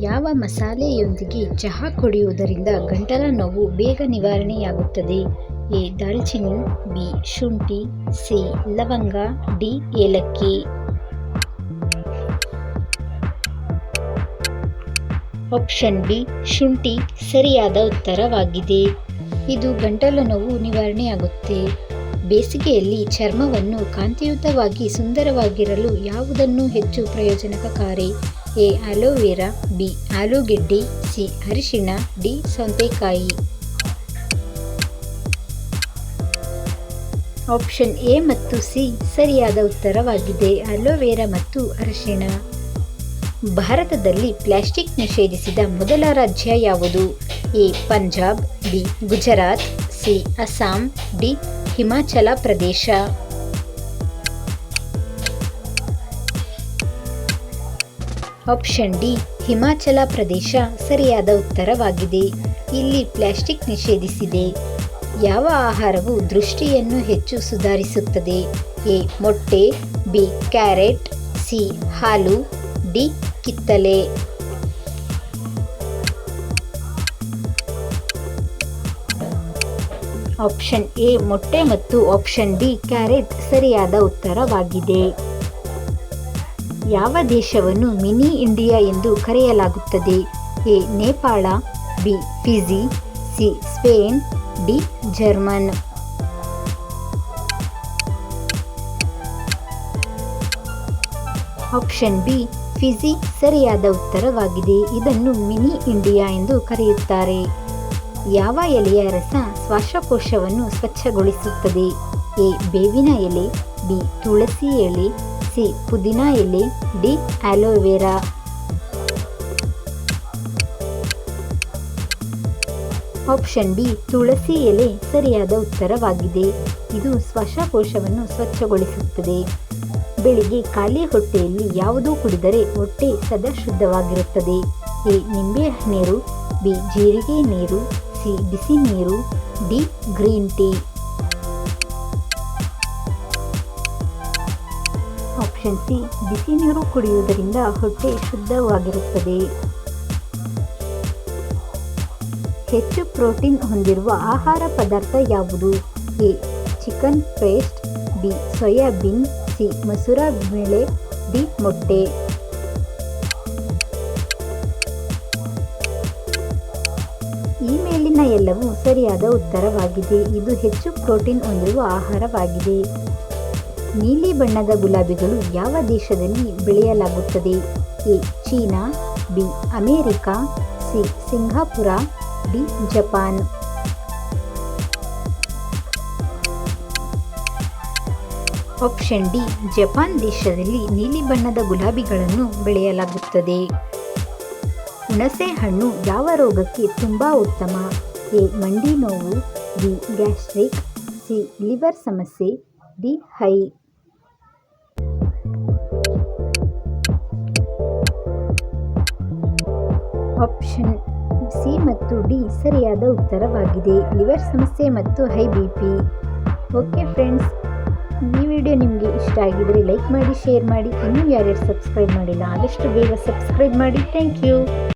ಯಾವ ಮಸಾಲೆಯೊಂದಿಗೆ ಚಹಾ ಕುಡಿಯುವುದರಿಂದ ಗಂಟಲ ನೋವು ಬೇಗ ನಿವಾರಣೆಯಾಗುತ್ತದೆ? ಎ. ದಾಲ್ಚಿನ್ನಿ, ಬಿ. ಶುಂಠಿ, ಸಿ. ಲವಂಗ, ಡಿ. ಏಲಕ್ಕಿ. Option B. ಶುಂಠಿ ಸರಿಯಾದ ಉತ್ತರವಾಗಿದೆ. ಇದು ಗಂಟಲು ನೋವು ನಿವಾರಣೆಯಾಗುತ್ತೆ. ಬೇಸಿಗೆಯಲ್ಲಿ ಚರ್ಮವನ್ನು ಕಾಂತಿಯುತವಾಗಿ ಸುಂದರವಾಗಿರಲು ಯಾವುದನ್ನು ಹೆಚ್ಚು ಪ್ರಯೋಜನಕಾರಿ ಎ ಅಲೋವೆರಾ ಬಿ ಆಲೂಗೆಡ್ಡೆ, ಸಿ ಅರಿಶಿಣ, ಡಿ ಸೌತೆಕಾಯಿ. ಆಪ್ಷನ್ ಎ ಮತ್ತು ಸಿ ಸರಿಯಾದ ಉತ್ತರವಾಗಿದೆ. ಅಲೋವೆರಾ ಮತ್ತು ಅರಿಶಿಣ. ಭಾರತದಲ್ಲಿ ಪ್ಲಾಸ್ಟಿಕ್ ನಿಷೇಧಿಸಿದ ಮೊದಲ ರಾಜ್ಯ ಯಾವುದು? A Punjab, B Gujarat, C Assam, D Himachal Pradesh. Option D, Himachal Pradesh ಸರಿಯಾದ ಉತ್ತರವಾಗಿದೆ. ಇಲ್ಲಿ ಪ್ಲಾಸ್ಟಿಕ್ ನಿಷೇಧಿಸಿದೆ. ಯಾವ ಆಹಾರವು ದೃಷ್ಟಿಯನ್ನು ಹೆಚ್ಚು ಸುಧಾರಿಸುತ್ತದೆ? ಎ, ಮೊಟ್ಟೆ, ಬಿ, ಕ್ಯಾರೆಟ್, ಸಿ, ಹಾಲು, ಡಿ ಕಿತ್ತಲೆ ಆಪ್ಷನ್ ಎ, ಮೊಟ್ಟೆ ಮತ್ತು ಆಪ್ಷನ್ ಡಿ, ಕ್ಯಾರೆಟ್ ಸರಿಯಾದ ಉತ್ತರವಾಗಿದೆ. ಯಾವ ದೇಶವನ್ನು ಮಿನಿ ಇಂಡಿಯಾ ಎಂದು ಕರೆಯಲಾಗುತ್ತದೆ? A. Nepal, B. Fiji, C. Spain, D. German. Option B. Fiji ಸರಿಯಾದ ಉತ್ತರವಾಗಿದೆ. ಇದನ್ನು ಮಿನಿ ಇಂಡಿಯಾ ಎಂದು ಕರೆಯುತ್ತಾರೆ. ಯಾವ ಎಲೆಯ ರಸ ಶ್ವಾಸಕೋಶವನ್ನು ಸ್ವಚ್ಛಗೊಳಿಸುತ್ತದೆ? ಎ. ಬೇವಿನ ಎಲೆ, ಬಿ. ತುಳಸಿ ಎಲೆ ಸಿ ಪುದೀನ ಎಲೆ D aloe vera. Option B ತುಳಸಿ ಎಲೆ ಸರಿಯಾದ ಉತ್ತರವಾಗಿದೆ. ಇದು ಶ್ವಾಸಕೋಶವನ್ನು ಸ್ವಚ್ಛಗೊಳಿಸುತ್ತದೆ. ಬೆಳಿಗ್ಗೆ ಖಾಲಿ ಹೊಟ್ಟೆಯಲ್ಲಿ ಯಾವುದೂ ಕುಡಿದರೆ ಹೊಟ್ಟೆ ಸದಾ ಶುದ್ಧವಾಗಿರುತ್ತದೆ ಎ, ನಿಂಬೆ ನೀರು, ಬಿ, ಜೀರಿಗೆ ನೀರು, ಸಿ, ಬಿಸಿ ನೀರು, D, green tea. Option C ಬಿಸಿ ನೀರು ಕುಡಿಯುವುದರಿಂದ ಹೊಟ್ಟೆ ಶುದ್ಧವಾಗಿರುತ್ತದೆ. ಹೆಚ್ಚು ಪ್ರೋಟೀನ್ ಹೊಂದಿರುವ ಆಹಾರ ಪದಾರ್ಥ ಯಾವುದು? A, chicken paste, B, soybean, C, ಮಸೂರ ಬೇಳೆ, ಡಿ, ಮೊಟ್ಟೆ. ಈ ಮೇಲಿನ ಎಲ್ಲವೂ ಸರಿಯಾದ ಉತ್ತರವಾಗಿದೆ. ಇದು ಹೆಚ್ಚು ಪ್ರೋಟೀನ್ ಹೊಂದಿರುವ ಆಹಾರವಾಗಿದೆ. ನೀಲಿ ಬಣ್ಣದ ಗುಲಾಬಿಗಳು ಯಾವ ದೇಶದಲ್ಲಿ ಬೆಳೆಯಲಾಗುತ್ತದೆ? A, China, B, America, C, Singapore, D, Japan. Option D, Japan ದೇಶದಲ್ಲಿ ನೀಲಿ ಬಣ್ಣದ ಗುಲಾಬಿಗಳನ್ನು ಬೆಳೆಯಲಾಗುತ್ತದೆ. ಹುಣಸೆ ಹಣ್ಣು ಯಾವ ರೋಗಕ್ಕೆ ತುಂಬ ಉತ್ತಮ? ಎ, ಮಂಡಿ ನೋವು, ಬಿ, ಗ್ಯಾಸ್ಟ್ರಿಕ್, ಸಿ, ಲಿವರ್ ಸಮಸ್ಯೆ, ಡಿ, ಹೈ. ಆಪ್ಷನ್ ಸಿ ಮತ್ತು ಡಿ ಸರಿಯಾದ ಉತ್ತರವಾಗಿದೆ. ಲಿವರ್ ಸಮಸ್ಯೆ ಮತ್ತು high B P. Okay friends, ಈ ವಿಡಿಯೋ ನಿಮಗೆ ಇಷ್ಟ ಆಗಿದರೆ ಲೈಕ್ ಮಾಡಿ, ಶೇರ್ ಮಾಡಿ. ಇನ್ನೂ ಯಾರ್ಯಾರು ಸಬ್ಸ್ಕ್ರೈಬ್ ಮಾಡಿಲ್ಲ, ಆದಷ್ಟು ಬೇಗ ಸಬ್ಸ್ಕ್ರೈಬ್ ಮಾಡಿ. Thank you.